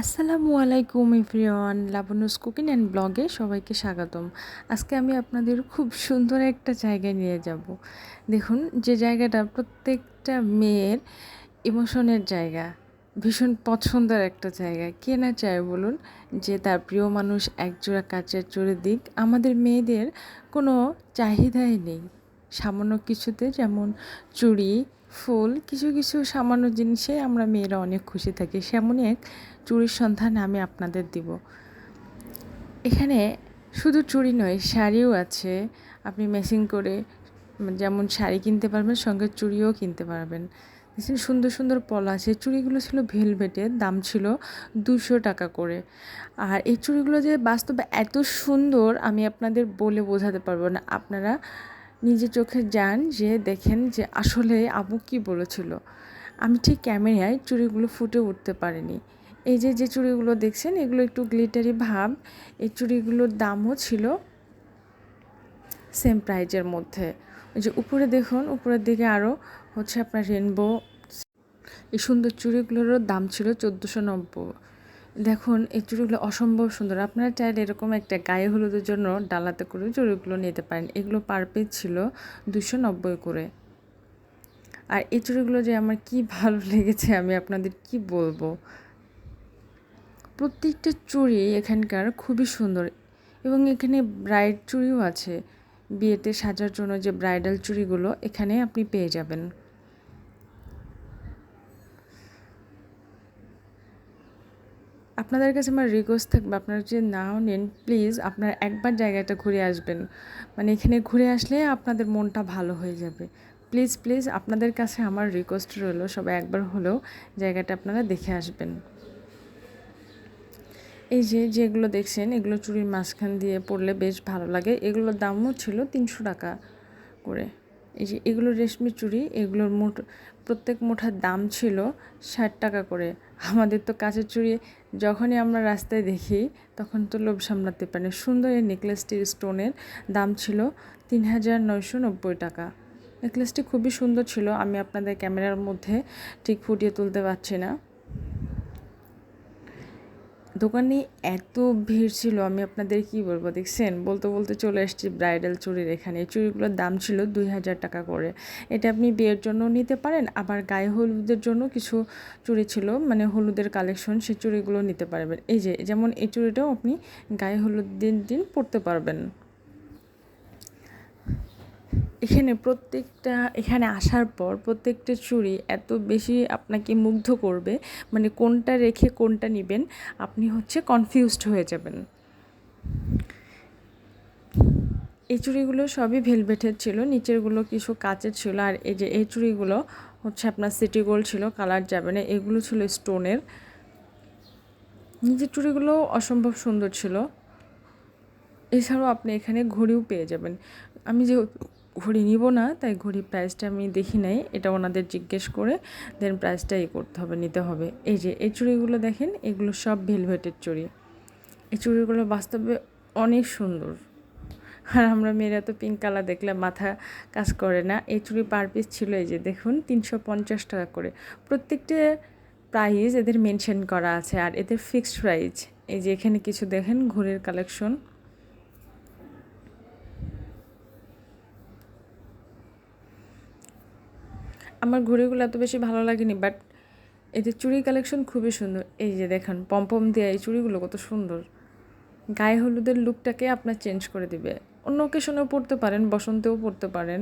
আসসালামু আলাইকুম everyone লাবনুস cooking and ব্লগে সবাইকে স্বাগতম। আজকে আমি আপনাদের খুব সুন্দর একটা জায়গায় নিয়ে যাব। দেখুন, যে জায়গাটা প্রত্যেকটা মেয়ের ইমোশনের জায়গা, ভীষণ পছন্দের একটা জায়গা। কে না চায় বলুন যে তার প্রিয় মানুষ একজোড়া কাচের চড়ে দিক। আমাদের মেয়েদের কোনো চাহিদাই নেই। সামান্য কিছুতে, যেমন চুড়ি, ফুল, কিছু কিছু সামান্য জিনিসে আমরা মেয়েরা অনেক খুশি থাকি। সেমনই এক চুড়ির সন্ধান আমি আপনাদের দিব। এখানে শুধু চুড়ি নয়, শাড়িও আছে। আপনি ম্যাচিং করে যেমন শাড়ি কিনতে পারবেন, সঙ্গে চুড়িও কিনতে পারবেন। দেখছেন, সুন্দর সুন্দর পলা আছে। চুড়িগুলো ছিল ভেলভেটের দাম ছিল দুশো টাকা করে। আর এই চুড়িগুলো যে বাস্তবে এত সুন্দর, আমি আপনাদের বলে বোঝাতে পারব না। আপনারা নিজে চোখে যান যে দেখেন যে আসলে আবু কি বলেছিল। আমি ঠিক ক্যামেরায় চুড়িগুলো ফুটে উঠতে পারিনি। এই যে যে চুড়িগুলো দেখছেন, এগুলো একটু গ্লিটারি ভাব। এই চুড়িগুলোর দামও ছিল সেম প্রাইজের মধ্যে। ওই যে উপরে দেখুন, উপরের দিকে আরও হচ্ছে আপনার রেনবো। এই সুন্দর চুড়িগুলোরও দাম ছিল চোদ্দোশো নব্বই। দেখুন, এই চুড়িগুলো অসম্ভব সুন্দর। আপনারা চাইলে এরকম একটা গায়ে হলুদের জন্য ডালাতে করে চুড়িগুলো নিতে পারেন। এগুলো পার পিস ছিল দুশো নব্বই করে। আর এই চুড়িগুলো যে আমার কি ভালো লেগেছে, আমি আপনাদের কি বলব? প্রত্যেকটা চুড়ি এখানকার খুবই সুন্দর এবং এখানে ব্রাইড চুড়িও আছে। বিয়েতে সাজার জন্য যে ব্রাইডাল চুড়িগুলো এখানে আপনি পেয়ে যাবেন। আপনাদের কাছে আমার রিকোয়েস্ট থাকবে, আপনারা যদি নাও নেন প্লিজ আপনারা একবার জায়গাটা ঘুরে আসবেন। মানে এখানে ঘুরে আসলে আপনাদের মনটা ভালো হয়ে যাবে। প্লিজ প্লিজ আপনাদের কাছে আমার রিকোয়েস্ট রইল, সবাই একবার হলেও জায়গাটা আপনারা দেখে আসবেন। এই যে যেগুলো দেখছেন, এগুলো চুরির মাঝখান দিয়ে পড়লে বেশ ভালো লাগে। এগুলোর দামও ছিল তিনশো টাকা করে। এই যে এগুলো রেশমি চুড়ি এগুলোর মোট, প্রত্যেক মোঠার দাম ছিল ষাট টাকা করে। আমাদের তো কাঁচের চুড়ি যখনই আমরা রাস্তায় দেখি, তখন তো লোভ সামলাতে পারি সুন্দর এই নেকলেসটির স্টোনের দাম ছিল তিন হাজার নয়শো নব্বই টাকা। নেকলেসটি খুবই সুন্দর ছিল, আমি আপনাদের ক্যামেরার মধ্যে ঠিক ফুটিয়ে তুলতে পারছি না। দোকানে এত ভিড় ছিল, আমি আপনাদের কি বলব, দেখছেন? বলতে বলতে চলে এসেছি ব্রাইডাল চুরির এখানে। এই চুড়িগুলোর দাম ছিল দুই হাজার টাকা করে। এটা আপনি বিয়ের জন্য নিতে পারেন, আবার গায়ে হলুদের জন্য কিছু চুরি ছিল মানে হলুদের কালেকশন, সেই চুরিগুলো নিতে পারবেন। এই যে, যেমন এই চুরিটাও আপনি গায়ে হলুদ দিন দিন পরতে পারবেন। এখানে প্রত্যেকটা, এখানে আসার পর প্রত্যেকটা চুড়ি এত বেশি আপনাকে মুগ্ধ করবে মানে কোনটা রেখে কোনটা নেবেন, আপনি হচ্ছে কনফিউজড হয়ে যাবেন। এই চুড়িগুলো সবই ভেলভেটের ছিল, নিচেরগুলো কিছু কাচের ছিল, আর এই যে এই চুড়িগুলো হচ্ছে আপনার সিটি গোল্ড ছিল কালার যাবে না, এগুলো ছিল স্টোনের নিজের চুড়িগুলো অসম্ভব সুন্দর ছিল। এছাড়াও আপনি এখানে ঘড়িও পেয়ে যাবেন। আমি যে ঘড়ি নিব না, তাই ঘড়ি প্রাইসটা আমি দেখি নাই, এটা ওনাদের জিজ্ঞেস করে দেন প্রাইসটা এই করতে হবে, নিতে হবে। এই যে, এই চুড়িগুলো দেখেন, এগুলো সব ভেলভেটের চুড়ি। এই চুড়িগুলো বাস্তবে অনেক সুন্দর। আর আমরা মেয়েরা তো পিঙ্ক কালার দেখলে মাথা কাজ করে না। এই চুড়ি পার পিস ছিল এই যে, দেখুন, তিনশো পঞ্চাশ টাকা করে। প্রত্যেকটা প্রাইস এদের মেনশন করা আছে, আর এদের ফিক্সড প্রাইস এই যে, এখানে কিছু দেখেন, ঘড়ির কালেকশন আমার ঘুরেগুলো এত বেশি ভালো লাগেনি বাট এদের চুড়ি কালেকশন খুবই সুন্দর। এই যে দেখেন, পম্পম দেওয়া এই চুড়িগুলো কত সুন্দর। গায়ে হলুদের লুকটাকে আপনার চেঞ্জ করে দিবে। অন্য ওকেশনেও পরতে পারেন, বসন্তেও পরতে পারেন।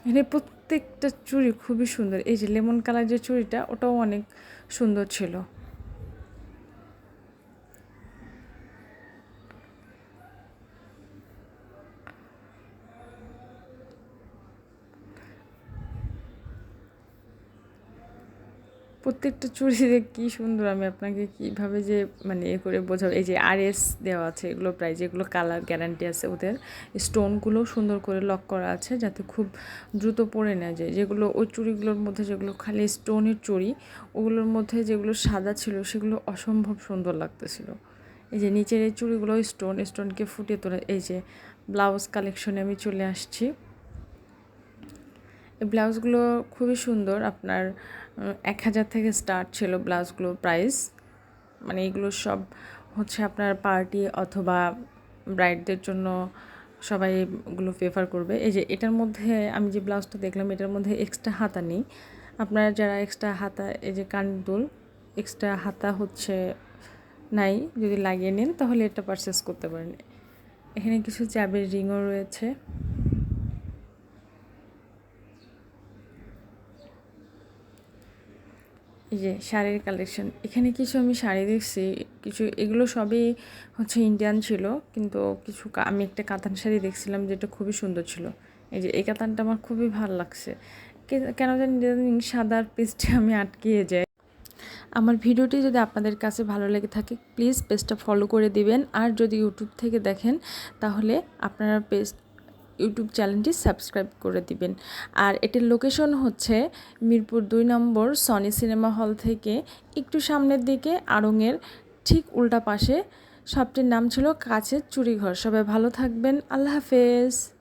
এখানে প্রত্যেকটা চুড়ি খুবই সুন্দর। এই যে লেমন কালার যে চুড়িটা, ওটাও অনেক সুন্দর ছিল। প্রত্যেকটা চুড়ি যে কী সুন্দর, আমি আপনাকে কীভাবে যে মানে এ করে বোঝাবো? এই যে আর এস দেওয়া আছে, এগুলো প্রাইস এগুলো কালার গ্যারান্টি আছে ওদের স্টোনগুলো সুন্দর করে লক করা আছে যাতে খুব দ্রুত পরে নেওয়া যায়। যেগুলো, ওই চুড়িগুলোর মধ্যে যেগুলো খালি স্টোনের চুড়ি, ওগুলোর মধ্যে যেগুলো সাদা ছিল, সেগুলো অসম্ভব সুন্দর লাগতেছিল। এই যে নিচের এই চুড়িগুলো স্টোন স্টোনকে ফুটিয়ে তোলে, এই যে ব্লাউজ কালেকশনে আমি চলে আসছি। এই ব্লাউজগুলো খুবই সুন্দর। আপনার এক হাজার থেকে স্টার্ট ছিল ব্লাউজগুলো প্রাইস মানে এগুলো সব হচ্ছে আপনার পার্টি অথবা ব্রাইডদের জন্য সবাই এগুলো প্রেফার করবে। এই যে এটার মধ্যে আমি যে ব্লাউজটা দেখলাম, এটার মধ্যে এক্সট্রা হাতা নেই। আপনারা যারা এক্সট্রা হাতা, এই যে কানদুল এক্সট্রা হাতা হচ্ছে নাই। যদি লাগিয়ে নেন, তাহলে এটা পারচেস করতে পারেন। এখানে কিছু চাবের রিংও রয়েছে। এই যে শাড়ির কালেকশন এখানে কিছু আমি শাড়ি দেখছি, কিছু এগুলো সবই হচ্ছে ইন্ডিয়ান ছিল, কিন্তু কিছু আমি একটা কাতান শাড়ি দেখছিলাম যেটা খুবই সুন্দর ছিল। এই যে এই কাতানটা আমার খুবই ভালো লাগছে। কেন জানি সাদার পেস্টে আমি আটকিয়ে যাই। আমার ভিডিওটি যদি আপনাদের কাছে ভালো লেগে থাকে প্লিজ পেজটা ফলো করে দিবেন। আর যদি ইউটিউব থেকে দেখেন, তাহলে আপনারা পেজ ইউটিউব চ্যানেলটি সাবস্ক্রাইব করে দিবেন। আর এটির লোকেশন হচ্ছে মিরপুর দুই নম্বর সনি সিনেমা হল থেকে একটু সামনের দিকে আড়ংয়ের ঠিক উল্টা পাশে। শপটির নাম ছিল কাছের চুরিঘর সবাই ভালো থাকবেন। আল্লাহ হাফেজ।